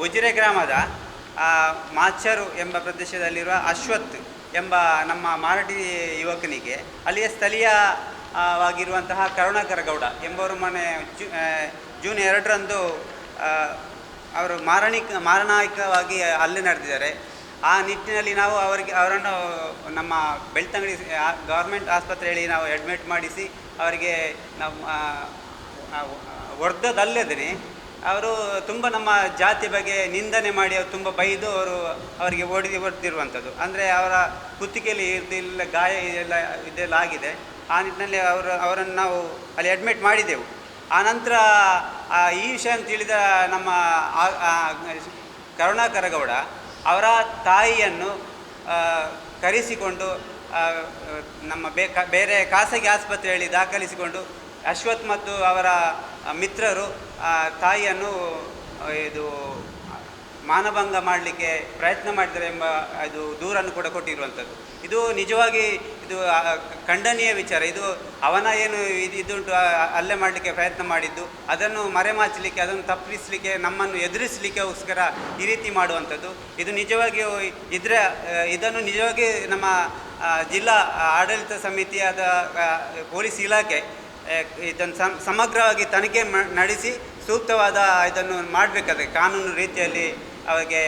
ಉಜಿರೆ ಗ್ರಾಮದ ಮಾಚರು ಎಂಬ ಪ್ರದೇಶದಲ್ಲಿರುವ ಅಶ್ವತ್ ಎಂಬ ನಮ್ಮ ಮಾರಾಟಿ ಯುವಕನಿಗೆ ಅಲ್ಲಿಯ ಸ್ಥಳೀಯವಾಗಿರುವಂತಹ ಕರುಣಾಕರ ಗೌಡ ಎಂಬವರು ಮನೆ ಜೂ ಜೂನ್ ಎರಡರಂದು ಅವರು ಮಾರಣಿಕ ಮಾರಣಾಯಿಕವಾಗಿ ಅಲ್ಲಿ ನಡೆದಿದ್ದಾರೆ. ಆ ನಿಟ್ಟಿನಲ್ಲಿ ನಾವು ಅವರಿಗೆ ಅವರನ್ನು ನಮ್ಮ ಬೆಳ್ತಂಗಡಿ ಗೌರ್ಮೆಂಟ್ ಆಸ್ಪತ್ರೆಯಲ್ಲಿ ನಾವು ಅಡ್ಮಿಟ್ ಮಾಡಿಸಿ ಅವರಿಗೆ ಆ, ವರ್ಧದಲ್ಲದೇ ಅವರು ತುಂಬ ನಮ್ಮ ಜಾತಿ ಬಗ್ಗೆ ನಿಂದನೆ ಮಾಡಿ ಅವರು ತುಂಬ ಬೈದು ಅವರು ಅವರಿಗೆ ಓಡಿ ಹೊಡೆದಿರುವಂಥದ್ದು. ಅಂದರೆ ಅವರ ಕುತ್ತಿಗೆಯಲ್ಲಿ ಇದೆಲ್ಲ ಗಾಯ ಇದೆಲ್ಲ ಇದೆಲ್ಲ ಆಗಿದೆ. ಆ ನಿಟ್ಟಿನಲ್ಲಿ ಅವರು ಅವರನ್ನು ನಾವು ಅಲ್ಲಿ ಅಡ್ಮಿಟ್ ಮಾಡಿದೆವು. ಆನಂತರ ಈ ವಿಷಯ ಅಂತ ತಿಳಿದ ನಮ್ಮ ಆ- ಆ, ಕರುಣಾಕರ ಗೌಡ ಅವರ ತಾಯಿಯನ್ನು ಕರೆಸಿಕೊಂಡು ನಮ್ಮ ಬೇ ಬೇರೆ ಖಾಸಗಿ ಆಸ್ಪತ್ರೆಯಲ್ಲಿ ದಾಖಲಿಸಿಕೊಂಡು ಅಶ್ವಥ್ ಮತ್ತು ಅವರ ಮಿತ್ರರು ಆ, ತಾಯಿಯನ್ನು ಇದು ಮಾನಭಂಗ ಮಾಡಲಿಕ್ಕೆ ಪ್ರಯತ್ನ ಮಾಡಿದರೆ ಎಂಬ ಇದು ದೂರನ್ನು ಕೂಡ ಕೊಟ್ಟಿರುವಂಥದ್ದು. ಇದು ನಿಜವಾಗಿ ಇದು ಖಂಡನೀಯ ವಿಚಾರ. ಇದು ಅವನ ಏನು ಇದು ಇದುಂಟು ಅಲ್ಲೇ ಮಾಡಲಿಕ್ಕೆ ಪ್ರಯತ್ನ ಮಾಡಿದ್ದು ಅದನ್ನು ಮರೆಮಾಚಲಿಕ್ಕೆ ಅದನ್ನು ತಪ್ಪಿಸಲಿಕ್ಕೆ ನಮ್ಮನ್ನು ಎದುರಿಸಲಿಕ್ಕೋಸ್ಕರ ಈ ರೀತಿ ಮಾಡುವಂಥದ್ದು. ಇದು ನಿಜವಾಗಿಯೂ ಇದ್ರೆ ಇದನ್ನು ನಿಜವಾಗಿ ನಮ್ಮ ಜಿಲ್ಲಾ ಆಡಳಿತ ಸಮಿತಿಯಾದ ಪೊಲೀಸ್ ಇಲಾಖೆ ಇದನ್ನು ಸಮ, ಸಮಗ್ರವಾಗಿ ತನಿಖೆ ನಡೆಸಿ ಸೂಕ್ತವಾದ ಇದನ್ನು ಮಾಡಬೇಕಾದ್ರೆ ಕಾನೂನು ರೀತಿಯಲ್ಲಿ ಅವರಿಗೆ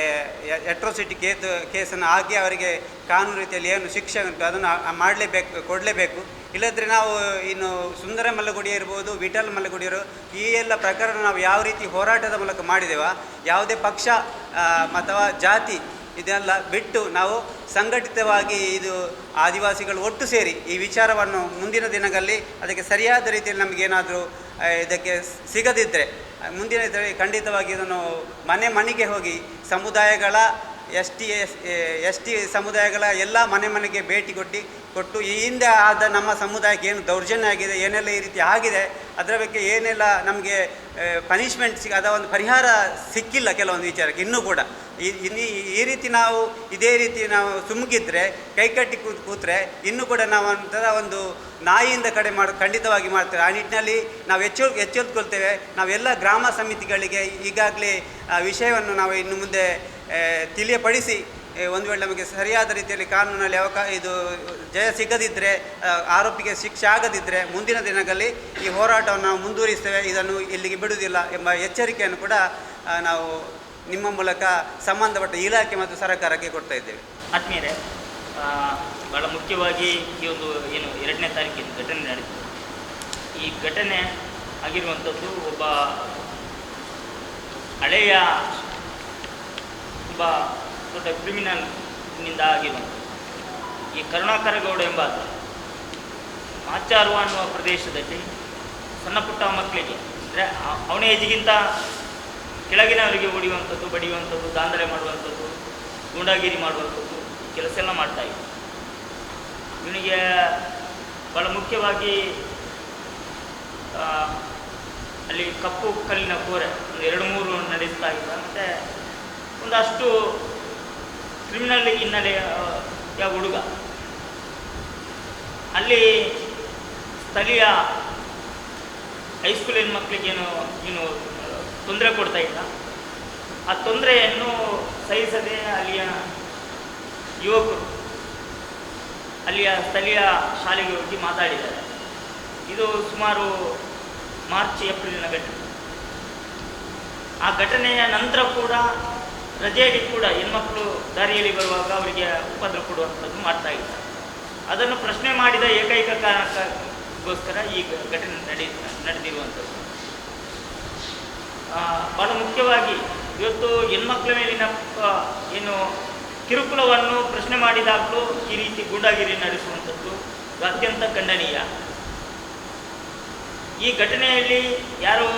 ಎಟ್ರೋಸಿಟಿ ಕೇಸ್, ಕೇಸನ್ನು ಹಾಕಿ ಅವರಿಗೆ ಕಾನೂನು ರೀತಿಯಲ್ಲಿ ಏನು ಶಿಕ್ಷೆ ಉಂಟು ಅದನ್ನು ಮಾಡಲೇಬೇಕು, ಕೊಡಲೇಬೇಕು. ಇಲ್ಲದ್ರೆ ನಾವು ಇನ್ನು ಸುಂದರ ಮಲ್ಲಗುಡಿ ಇರ್ಬೋದು, ವಿಠಲ್ ಮಲ್ಲಗುಡಿಯರು ಈ ಎಲ್ಲ ಪ್ರಕರಣ ನಾವು ಯಾವ ರೀತಿ ಹೋರಾಟದ ಮೂಲಕ ಮಾಡಿದೆವ, ಯಾವುದೇ ಪಕ್ಷ ಅಥವಾ ಜಾತಿ ಇದೆಲ್ಲ ಬಿಟ್ಟು ನಾವು ಸಂಘಟಿತವಾಗಿ ಇದು ಆದಿವಾಸಿಗಳು ಒಟ್ಟು ಸೇರಿ ಈ ವಿಚಾರವನ್ನು ಮುಂದಿನ ದಿನಗಳಲ್ಲಿ ಅದಕ್ಕೆ ಸರಿಯಾದ ರೀತಿಯಲ್ಲಿ ನಮಗೇನಾದರೂ ಇದಕ್ಕೆ ಸಿಗದಿದ್ದರೆ ಮುಂದಿನ ಇದರಲ್ಲಿ ಖಂಡಿತವಾಗಿ ಇದನ್ನು ಮನೆ ಮನೆಗೆ ಹೋಗಿ ಸಮುದಾಯಗಳ S T S S T ಸಮುದಾಯಗಳ ಎಲ್ಲ ಮನೆ ಮನೆಗೆ ಭೇಟಿ ಕೊಟ್ಟು ಕೊಟ್ಟು ಈ ಹಿಂದೆ ಆದ ನಮ್ಮ ಸಮುದಾಯಕ್ಕೆ ಏನು ದೌರ್ಜನ್ಯ ಆಗಿದೆ, ಏನೆಲ್ಲ ಈ ರೀತಿ ಆಗಿದೆ, ಅದರ ಬಗ್ಗೆ ಏನೆಲ್ಲ ನಮಗೆ ಪನಿಷ್ಮೆಂಟ್ ಸಿಗ ಅದ ಒಂದು ಪರಿಹಾರ ಸಿಕ್ಕಿಲ್ಲ ಕೆಲವೊಂದು ವಿಚಾರಕ್ಕೆ, ಇನ್ನೂ ಕೂಡ. ಇನ್ನು ಈ ರೀತಿ ನಾವು ಇದೇ ರೀತಿ ನಾವು ಸುಮ್ಮಗಿದ್ರೆ ಕೈಕಟ್ಟಿ ಕೂತ್ ಕೂತ್ರೆ ಇನ್ನೂ ಕೂಡ ನಾವು ಒಂಥರ ಒಂದು ನಾಯಿಯಿಂದ ಕಡೆ ಮಾಡಿ, ಖಂಡಿತವಾಗಿ ಮಾಡ್ತೇವೆ. ಆ ನಿಟ್ಟಿನಲ್ಲಿ ನಾವು ಹೆಚ್ಚು ಎಚ್ಚೆತ್ಕೊಳ್ತೇವೆ. ನಾವೆಲ್ಲ ಗ್ರಾಮ ಸಮಿತಿಗಳಿಗೆ ಈಗಾಗಲೇ ವಿಷಯವನ್ನು ನಾವು ಇನ್ನು ಮುಂದೆ ತಿಳಿಯಪಡಿಸಿ ಒಂದು ವೇಳೆ ನಮಗೆ ಸರಿಯಾದ ರೀತಿಯಲ್ಲಿ ಕಾನೂನಲ್ಲಿ ಅವಕಾಶ ಇದು ಜಯ ಸಿಗದಿದ್ದರೆ ಆರೋಪಿಗೆ ಶಿಕ್ಷೆ ಆಗದಿದ್ದರೆ ಮುಂದಿನ ದಿನಗಳಲ್ಲಿ ಈ ಹೋರಾಟವನ್ನು ನಾವು ಮುಂದುವರಿಸ್ತೇವೆ. ಇದನ್ನು ಇಲ್ಲಿಗೆ ಬಿಡುವುದಿಲ್ಲ ಎಂಬ ಎಚ್ಚರಿಕೆಯನ್ನು ಕೂಡ ನಾವು ನಿಮ್ಮ ಮೂಲಕ ಸಂಬಂಧಪಟ್ಟ ಇಲಾಖೆ ಮತ್ತು ಸರ್ಕಾರಕ್ಕೆ ಕೊಡ್ತಾ ಇದ್ದೇವೆ. ಆತ್ಮೀಯರೇ ಬಹಳ ಮುಖ್ಯವಾಗಿ ಈ ಒಂದು ಏನು ಎರಡನೇ ತಾರೀಕಿನ ಘಟನೆ ನಡೆದಿದೆ. ಈ ಘಟನೆ ಆಗಿರುವಂಥದ್ದು ಒಬ್ಬ ಹಳೆಯ ಒಬ್ಬ ದೊಡ್ಡ ಕ್ರಿಮಿನಲ್ನಿಂದ ಆಗಿರುವಂಥದ್ದು. ಈ ಕರುಣಾಕರ ಗೌಡ ಎಂಬಾತ ಮಾಚಾರುವ ಅನ್ನುವ ಪ್ರದೇಶದಲ್ಲಿ ಸಣ್ಣ ಪುಟ್ಟ ಮಕ್ಕಳಿಗೆ, ಅಂದರೆ ಅವನ ಏಜಿಗಿಂತ ಕೆಳಗಿನವರಿಗೆ ಹೊಡೆಯುವಂಥದ್ದು ಬಡಿಯುವಂಥದ್ದು, ದಾಂಧಲೆ ಮಾಡುವಂಥದ್ದು, ಗೂಂಡಾಗಿರಿ ಮಾಡುವಂಥದ್ದು ಕೆಲಸ ಎಲ್ಲ ಮಾಡ್ತಾ ಇದ್ದ ಇವನಿಗೆ ಭಾಳ ಮುಖ್ಯವಾಗಿ ಅಲ್ಲಿ ಕಪ್ಪು ಕಲ್ಲಿನ ಕೋರೆ ಒಂದು ಎರಡು ಮೂರು ನಡೆಸ್ತಾ ಇದ್ದ. ಮತ್ತು ಒಂದಷ್ಟು ಕ್ರಿಮಿನಲ್ ಹಿನ್ನೆಲೆಯ ಹುಡುಗ. ಅಲ್ಲಿ ಸ್ಥಳೀಯ ಹೈಸ್ಕೂಲಿನ ಮಕ್ಕಳಿಗೇನು, ಏನು ತೊಂದರೆ ಕೊಡ್ತಾ ಇಲ್ಲ. ಆ ತೊಂದರೆಯನ್ನು ಸಹಿಸದೆ ಅಲ್ಲಿಯ ಯುವಕರು, ಅಲ್ಲಿಯ ಸ್ಥಳೀಯ ಶಾಲೆಗೆ ಹೋಗಿ ಮಾತಾಡಿದ್ದಾರೆ. ಇದು ಸುಮಾರು ಮಾರ್ಚ್, ಏಪ್ರಿಲಿನ ಘಟನೆ. ಆ ಘಟನೆಯ ನಂತರ ಕೂಡ ರಜೆಯಲ್ಲಿ ಕೂಡ ಹೆಣ್ಮಕ್ಳು ದಾರಿಯಲ್ಲಿ ಬರುವಾಗ ಅವರಿಗೆ ಉಪದ್ರ ಕೊಡುವಂಥದ್ದು ಮಾಡ್ತಾ ಇದ್ದಾರೆ ಅದನ್ನು ಪ್ರಶ್ನೆ ಮಾಡಿದ ಏಕೈಕ ಕಾರಣಕ್ಕೋಸ್ಕರ ಈ ಘಟನೆ ನಡೆ ನಡೆದಿರುವಂಥದ್ದು. ಬಹಳ ಮುಖ್ಯವಾಗಿ ಇವತ್ತು ಹೆಣ್ಮಕ್ಳ ಮೇಲಿನ ಏನು ಕಿರುಕುಳವನ್ನು ಪ್ರಶ್ನೆ ಮಾಡಿದಾಗಲೂ ಈ ರೀತಿ ಗೂಂಡಾಗಿರಿ ನಡೆಸುವಂಥದ್ದು ಅತ್ಯಂತ ಖಂಡನೀಯ. ಈ ಘಟನೆಯಲ್ಲಿ ಯಾರು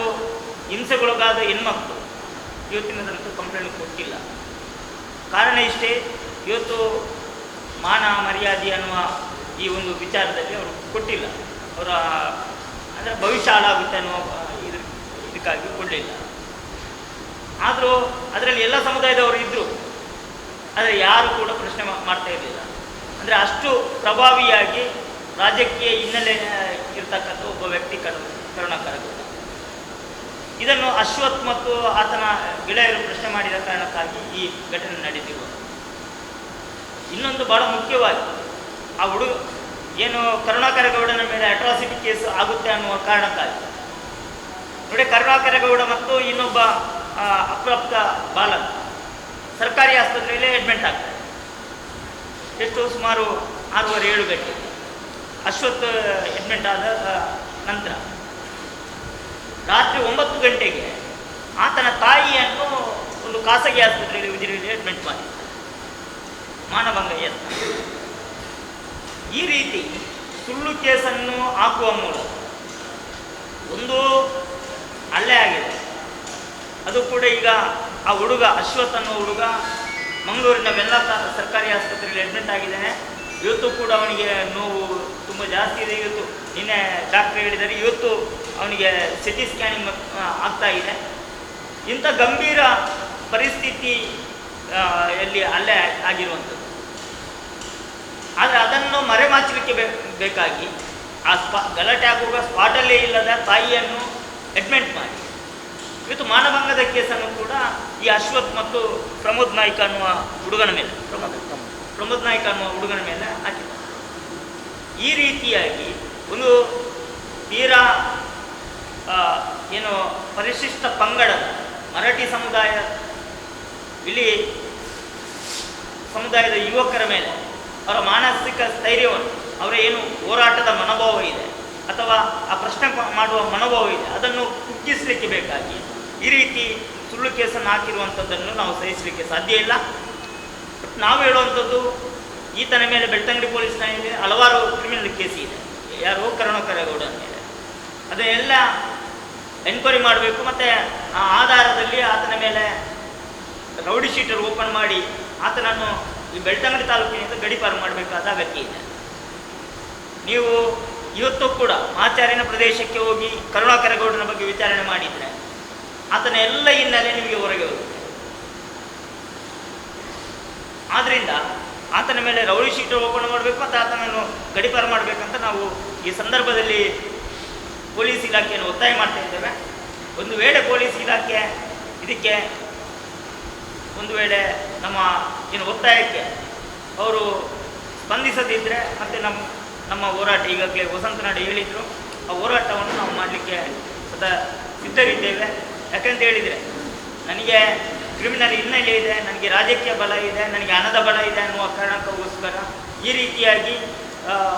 ಹಿಂಸೆಗೊಳಗಾದ ಹೆಣ್ಮಕ್ಳು ಇವತ್ತಿನ ತನಕ ಕಂಪ್ಲೇಂಟ್ ಕೊಟ್ಟಿಲ್ಲ. ಕಾರಣ ಇಷ್ಟೇ, ಇವತ್ತು ಮಾನ ಮರ್ಯಾದೆ ಅನ್ನುವ ಈ ಒಂದು ವಿಚಾರದಲ್ಲಿ ಅವರು ಕೊಟ್ಟಿಲ್ಲ. ಅವರ, ಅಂದರೆ ಭವಿಷ್ಯ ಹಾಳಾಗುತ್ತೆ ಇದ್ರ, ಇದಕ್ಕಾಗಿ ಕೊಡಲಿಲ್ಲ. ಆದರೂ ಅದರಲ್ಲಿ ಎಲ್ಲ ಸಮುದಾಯದವರು ಇದ್ದರು ಆದರೆ ಯಾರು ಕೂಡ ಪ್ರಶ್ನೆ ಮಾಡ್ತಾ ಇರಲಿಲ್ಲ. ಅಂದರೆ ಅಷ್ಟು ಪ್ರಭಾವಿಯಾಗಿ ರಾಜಕೀಯ ಹಿನ್ನೆಲೆ ಇರತಕ್ಕಂಥ ಒಬ್ಬ ವ್ಯಕ್ತಿ ಕರು, ಕರುಣಾಕರ ಗೌಡ ಇದನ್ನು ಅಶ್ವತ್ ಮತ್ತು ಆತನ ಗೆಳೆಯರು ಪ್ರಶ್ನೆ ಮಾಡಿದ ಕಾರಣಕ್ಕಾಗಿ ಈ ಘಟನೆ ನಡೆದಿರುವ ಇನ್ನೊಂದು ಬಹಳ ಮುಖ್ಯವಾಗಿ, ಆ ಹುಡುಗ ಏನು ಕರುಣಾಕರ ಗೌಡನ ಮೇಲೆ ಅಟ್ರಾಸಿಟಿ ಕೇಸ್ ಆಗುತ್ತೆ ಅನ್ನುವ ಕಾರಣಕ್ಕಾಗಿ. ನೋಡಿ ಕರುಣಾಕರಗೌಡ ಮತ್ತು ಇನ್ನೊಬ್ಬ ಅಪ್ರಾಪ್ತ ಬಾಲಕ. ಸರ್ಕಾರಿ ಆಸ್ಪತ್ರೆಯಲ್ಲಿ ಅಡ್ಮಿಂಟ್ ಆಗ್ತಾರೆ ಎಷ್ಟು ಸುಮಾರು ಆರೂವರೆ ಏಳು ಗಂಟೆ. ಅಶ್ವತ್ ಅಡ್ಮಿಟ್ ಆದ ನಂತರ. ರಾತ್ರಿ ಒಂಬತ್ತು ಗಂಟೆಗೆ ಆತನ ತಾಯಿಯನ್ನು ಒಂದು ಖಾಸಗಿ ಆಸ್ಪತ್ರೆಯಲ್ಲಿ ಉಜಿರೆಯಲ್ಲಿ ಅಡ್ಮಿಂಟ್ ಮಾಡಿ ಮಾನಭಂಗ ಯತ್ನ ಈ ರೀತಿ ಸುಳ್ಳು ಕೇಸನ್ನು ಹಾಕುವ ಮೂಲಕ ಒಂದು ಅಲ್ಲೇ ಆಗಿದೆ. ಅದು ಕೂಡ ಈಗ ಆ ಹುಡುಗ ಅಶ್ವಥ್ ಅನ್ನೋ ಹುಡುಗ ಮಂಗಳೂರಿನ ಬೆಲ್ಲ ಸರ್ಕಾರಿ ಆಸ್ಪತ್ರೆಯಲ್ಲಿ ಅಡ್ಮಿಟ್ ಆಗಿದ್ದಾನೆ. ಇವತ್ತು ಕೂಡ ಅವನಿಗೆ ನೋವು ತುಂಬ ಜಾಸ್ತಿ ಇದೆ. ಇವತ್ತು ನಿನ್ನೆ ಡಾಕ್ಟ್ರ್ ಹೇಳಿದ್ದಾರೆ, ಇವತ್ತು ಅವನಿಗೆ ಸಿ ಟಿ ಸ್ಕ್ಯಾನಿಂಗ್ ಆಗ್ತಾ ಇದೆ. ಇಂಥ ಗಂಭೀರ ಪರಿಸ್ಥಿತಿ ಎಲ್ಲಿ ಅಲ್ಲೇ ಆಗಿರುವಂಥದ್ದು. ಆದರೆ ಅದನ್ನು ಮರೆಮಾಚಲಿಕ್ಕೆ ಬೇಕಾಗಿ ಆ ಸ್ಪಾ, ಗಲಾಟೆ ಆಗುವಾಗ ಸ್ಪಾಟಲ್ಲೇ ಇಲ್ಲದ ತಾಯಿಯನ್ನು ಅಡ್ಮಿಟ್ ಮಾಡಿ. ಇವತ್ತು ಮಾನಭಂಗದ ಕೇಸನ್ನು ಕೂಡ ಈ ಅಶ್ವಥ್ ಮತ್ತು ಪ್ರಮೋದ್ ನಾಯ್ಕ ಅನ್ನುವ ಹುಡುಗನ ಮೇಲೆ, ಪ್ರಮೋದ್ ಪ್ರಮೋದ್ ನಾಯ್ಕ ಅನ್ನುವ ಹುಡುಗನ ಮೇಲೆ ಹಾಕಿದ್ದಾರೆ. ಈ ರೀತಿಯಾಗಿ ಒಂದು ತೀರಾ ಏನು ಪರಿಶಿಷ್ಟ ಪಂಗಡದ ಮರಾಠಿ ಸಮುದಾಯ ಇಲ್ಲಿ ಸಮುದಾಯದ ಯುವಕರ ಮೇಲೆ ಅವರ ಮಾನಸಿಕ ಸ್ಥೈರ್ಯವನ್ನು, ಅವರ ಏನು ಹೋರಾಟದ ಮನೋಭಾವ ಇದೆ, ಅಥವಾ ಆ ಪ್ರಶ್ನೆ ಮಾಡುವ ಮನೋಭಾವ ಇದೆ, ಅದನ್ನು ಕುಗ್ಗಿಸಲಿಕ್ಕೆ ಬೇಕಾಗಿ ಈ ರೀತಿ ಸುಳ್ಳು ಕೇಸನ್ನು ಹಾಕಿರುವಂಥದ್ದನ್ನು ನಾವು ಸಹಿಸಲಿಕ್ಕೆ ಸಾಧ್ಯ ಇಲ್ಲ. ನಾವು ಹೇಳುವಂಥದ್ದು, ಈತನ ಮೇಲೆ ಬೆಳ್ತಂಗಡಿ ಪೊಲೀಸ್ ಠಾಣೆಯಲ್ಲಿ ಹಲವಾರು ಕ್ರಿಮಿನಲ್ ಕೇಸ್ ಇದೆ. ಯಾರು? ಕರುಣಕರಗೌಡ ಮೇಲೆ ಅದನ್ನೆಲ್ಲ ಎನ್ಕ್ವೈರಿ ಮಾಡಬೇಕು, ಮತ್ತು ಆ ಆಧಾರದಲ್ಲಿ ಆತನ ಮೇಲೆ ರೌಡಿ ಶೀಟರ್ ಓಪನ್ ಮಾಡಿ ಆತನನ್ನು ಈ ಬೆಳ್ತಂಗಡಿ ತಾಲೂಕಿನಿಂದ ಗಡಿಪಾರು ಮಾಡಬೇಕಾದ ಅಗತ್ಯ ಇದೆ. ನೀವು ಇವತ್ತು ಕೂಡ ಆಚಾರ್ಯನ ಪ್ರದೇಶಕ್ಕೆ ಹೋಗಿ ಕರುಣಾಕರಗೌಡನ ಬಗ್ಗೆ ವಿಚಾರಣೆ ಮಾಡಿದರೆ ಆತನ ಎಲ್ಲ ಹಿನ್ನೆಲೆ ನಿಮಗೆ ಹೊರಗೆ ಹೋಗುತ್ತೆ. ಆದ್ರಿಂದ ಆತನ ಮೇಲೆ ರೌಡಿ ಶೀಟ್ ಓಪನ್ ಮಾಡಬೇಕು ಮತ್ತು ಆತನನ್ನು ಗಡಿಪಾರ ಮಾಡಬೇಕಂತ ನಾವು ಈ ಸಂದರ್ಭದಲ್ಲಿ ಪೊಲೀಸ್ ಇಲಾಖೆಯನ್ನು ಒತ್ತಾಯ ಮಾಡ್ತಾ ಇದ್ದೇವೆ. ಒಂದು ವೇಳೆ ಪೊಲೀಸ್ ಇಲಾಖೆ ಇದಕ್ಕೆ ಒಂದು ವೇಳೆ ನಮ್ಮ ಏನು ಒತ್ತಾಯಕ್ಕೆ ಅವರು ಸ್ಪಂದಿಸದಿದ್ದರೆ ಮತ್ತು ನಮ್ಮ ನಮ್ಮ ಹೋರಾಟ ಈಗಾಗಲೇ ವಸಂತನಾಡು ಹೇಳಿದರು. ಆ ಹೋರಾಟವನ್ನು ನಾವು ಮಾಡಲಿಕ್ಕೆ ಸದಾ ಸಿದ್ಧರಿದ್ದೇವೆ. ಯಾಕಂತ ಹೇಳಿದರೆ, ನನಗೆ ಕ್ರಿಮಿನಲ್ ಹಿನ್ನೆಲೆ ಇದೆ, ನನಗೆ ರಾಜಕೀಯ ಬಲ ಇದೆ, ನನಗೆ ಹಣದ ಬಲ ಇದೆ ಅನ್ನುವ ಕಾರಣಕ್ಕೋಸ್ಕರ ಈ ರೀತಿಯಾಗಿ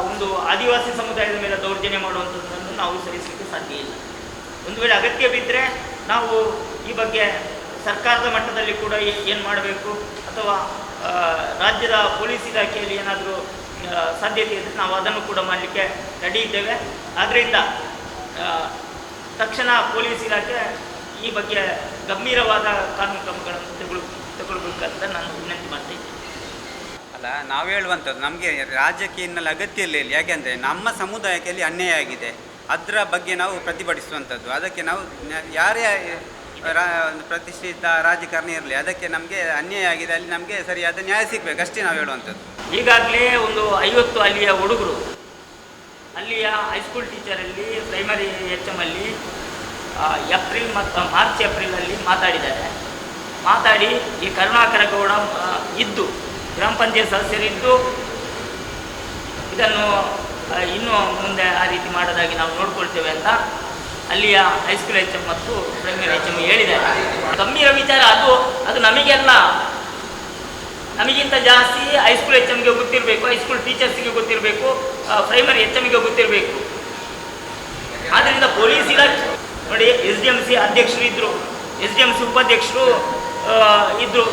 ಒಂದು ಆದಿವಾಸಿ ಸಮುದಾಯದ ಮೇಲೆ ದೌರ್ಜನ್ಯ ಮಾಡುವಂಥದ್ದನ್ನು ನಾವು ಸರಿಸಲಿಕ್ಕೆ ಸಾಧ್ಯ ಇಲ್ಲ. ಒಂದು ವೇಳೆ ಅಗತ್ಯ ಬಿದ್ದರೆ ನಾವು ಈ ಬಗ್ಗೆ ಸರ್ಕಾರದ ಮಟ್ಟದಲ್ಲಿ ಕೂಡ ಏನು ಮಾಡಬೇಕು? ಅಥವಾ ರಾಜ್ಯದ ಪೊಲೀಸ್ ಇಲಾಖೆಯಲ್ಲಿ ಏನಾದರೂ ಸಾಧ್ಯತೆ ಇದ್ದರೆ ನಾವು ಅದನ್ನು ಕೂಡ ಮಾಡಲಿಕ್ಕೆ ರೆಡಿ ಇದ್ದೇವೆ. ಆದ್ದರಿಂದ ತಕ್ಷಣ ಪೊಲೀಸ್ ಇಲಾಖೆ ಈ ಬಗ್ಗೆ ಗಂಭೀರವಾದ ಕಾನೂನು ಕ್ರಮಗಳನ್ನು ತಗೊಳ್ ತಗೊಳ್ಬೇಕಂತ ನಾನು ವಿನಂತಿ ಮಾಡ್ತಾ ಇದ್ದೇನೆ. ಅಲ್ಲ ನಾವು ಹೇಳುವಂಥದ್ದು ನಮಗೆ ರಾಜ್ಯಕ್ಕೆ ಇನ್ನಲ್ಲಿ ಅಗತ್ಯ ಇಲ್ಲ. ಇಲ್ಲಿ ಯಾಕೆಂದರೆ ನಮ್ಮ ಸಮುದಾಯಕ್ಕೆ ಅಲ್ಲಿ ಅನ್ಯಾಯ ಆಗಿದೆ. ಅದರ ಬಗ್ಗೆ ನಾವು ಪ್ರತಿಭಟಿಸುವಂಥದ್ದು. ಅದಕ್ಕೆ ನಾವು ಯಾರೇ ಪ್ರತಿಷ್ಠಿತ ರಾಜಕಾರಣಿ ಇರಲಿ ಅದಕ್ಕೆ ನಮಗೆ ಅನ್ಯಾಯ ಆಗಿದೆ. ಅಲ್ಲಿ ನಮಗೆ ಸರಿಯಾದ ನ್ಯಾಯ ಸಿಗಬೇಕು. ಅಷ್ಟೇ ನಾವು ಹೇಳುವಂಥದ್ದು. ಈಗಾಗಲೇ ಒಂದು ಐವತ್ತು ಅಲ್ಲಿಯ ಹುಡುಗರು ಅಲ್ಲಿಯ ಹೈಸ್ಕೂಲ್ ಟೀಚರಲ್ಲಿ ಪ್ರೈಮರಿ ಎಚ್ ಎಂ ಅಲ್ಲಿ ಏಪ್ರಿಲ್ ಮತ್ತು ಮಾರ್ಚ್ ಏಪ್ರಿಲಲ್ಲಿ ಮಾತಾಡಿದ್ದಾರೆ. ಮಾತಾಡಿ ಈ ಕರುಣಾಕರ ಗೌಡ ಇದ್ದು, ಗ್ರಾಮ ಪಂಚಾಯತ್ ಸದಸ್ಯರಿದ್ದು, ಇದನ್ನು ಇನ್ನೂ ಮುಂದೆ ಆ ರೀತಿ ಮಾಡೋದಾಗಿ ನಾವು ನೋಡ್ಕೊಳ್ತೇವೆ ಅಂತ ಅಲ್ಲಿಯ ಹೈಸ್ಕೂಲ್ ಎಚ್ ಎಂ ಮತ್ತು ಪ್ರೈಮರಿ ಎಚ್ ಎಂ ಹೇಳಿದ್ದಾರೆ. ಗಂಭೀರ ವಿಚಾರ ಅದು ಅದು ನಮಗೆಲ್ಲ, ನಮಗಿಂತ ಜಾಸ್ತಿ ಹೈಸ್ಕೂಲ್ ಎಚ್ ಎಮ್ಗೆ ಗೊತ್ತಿರಬೇಕು ಹೈಸ್ಕೂಲ್ ಟೀಚರ್ಸ್ಗೆ ಗೊತ್ತಿರಬೇಕು ಪ್ರೈಮರಿ ಎಚ್ ಎಮ್ಗೆ ಗೊತ್ತಿರಬೇಕು ಆದ್ದರಿಂದ ಪೊಲೀಸ್ ಇಲಾಖೆ ನೋಡಿ ಎಸ್ ಡಿ ಎಂ ಸಿ ಅಧ್ಯಕ್ಷರು ಇದ್ದರು ಎಸ್ ಡಿ ಎಂ ಸಿ ಉಪಾಧ್ಯಕ್ಷರು ಇದ್ದರು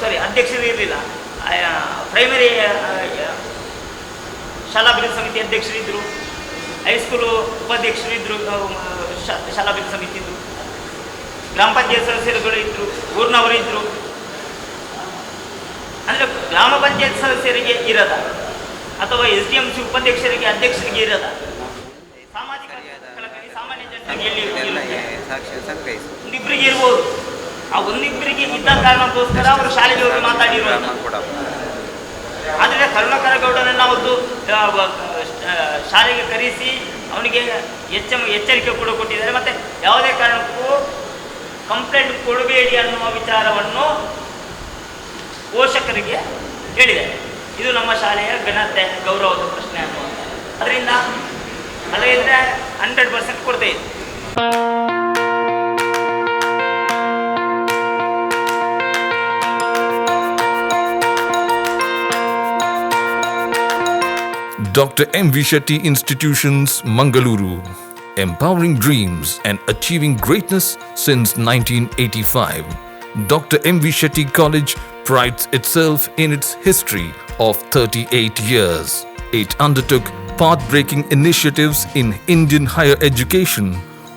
ಸಾರಿ ಅಧ್ಯಕ್ಷರು ಇರಲಿಲ್ಲ ಪ್ರೈಮರಿ ಶಾಲಾಭಿವೃದ್ಧಿ ಸಮಿತಿ ಅಧ್ಯಕ್ಷರು ಇದ್ದರು ಹೈಸ್ಕೂಲು ಉಪಾಧ್ಯಕ್ಷರು ಇದ್ದರು ಶಾಲಾಭಿವೃದ್ಧಿ ಸಮಿತಿ ಇದ್ದರು ಗ್ರಾಮ ಪಂಚಾಯತ್ ಸದಸ್ಯರುಗಳು ಇದ್ದರು ಊರಿನವರು ಇದ್ದರು ಅಂದರೆ ಗ್ರಾಮ ಪಂಚಾಯತ್ ಸದಸ್ಯರಿಗೆ ಇರದ ಅಥವಾ ಎಸ್ ಡಿ ಸಿ ಉಪಾಧ್ಯಕ್ಷರಿಗೆ ಅಧ್ಯಕ್ಷರಿಗೆ ಇರದ. ಇದೆಲ್ಲ ಇರುತ್ತೆ? ಸಾಕ್ಷ್ಯ ಸಂಗ್ರಹಿಸಿ. ಒಂದಿಬ್ಬರಿಗೆ ಇರ್ಬೋದು. ಆ ಒಂದಿಬ್ಬರಿಗೆ ಇದ್ದ ಕಾರಣಕ್ಕೋಸ್ಕರ ಅವರು ಶಾಲೆಗೆ ಹೋಗಿ ಮಾತಾಡಿರುವಂಥ ಆದರೆ ಕರುಣಾಕರ ಗೌಡನನ್ನ ಅವತ್ತು ಶಾಲೆಗೆ ಕರೆಸಿ ಅವನಿಗೆ ಎಚ್ಚ ಎಚ್ಚರಿಕೆ ಕೂಡ ಕೊಟ್ಟಿದ್ದಾರೆ. ಮತ್ತೆ ಯಾವುದೇ ಕಾರಣಕ್ಕೂ ಕಂಪ್ಲೇಂಟ್ ಕೊಡಬೇಡಿ ಅನ್ನುವ ವಿಚಾರವನ್ನು ಪೋಷಕರಿಗೆ ಹೇಳಿದ್ದಾರೆ. ಇದು ನಮ್ಮ ಶಾಲೆಯ ಘನತೆ ಗೌರವದ ಪ್ರಶ್ನೆ ಅನ್ನುವಂಥ ಅದರಿಂದ ಅಲ್ಲದಿದ್ದರೆ ಹಂಡ್ರೆಡ್ ಪರ್ಸೆಂಟ್ ಕೊಡ್ತಾ Dr. M. V. Shetty Institutions, Mangaluru. Empowering dreams and achieving greatness since 1985. Dr. M. V. Shetty College prides itself in its history of 38 years. It undertook path breaking initiatives in Indian higher education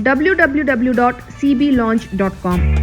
www.cblaunch.com.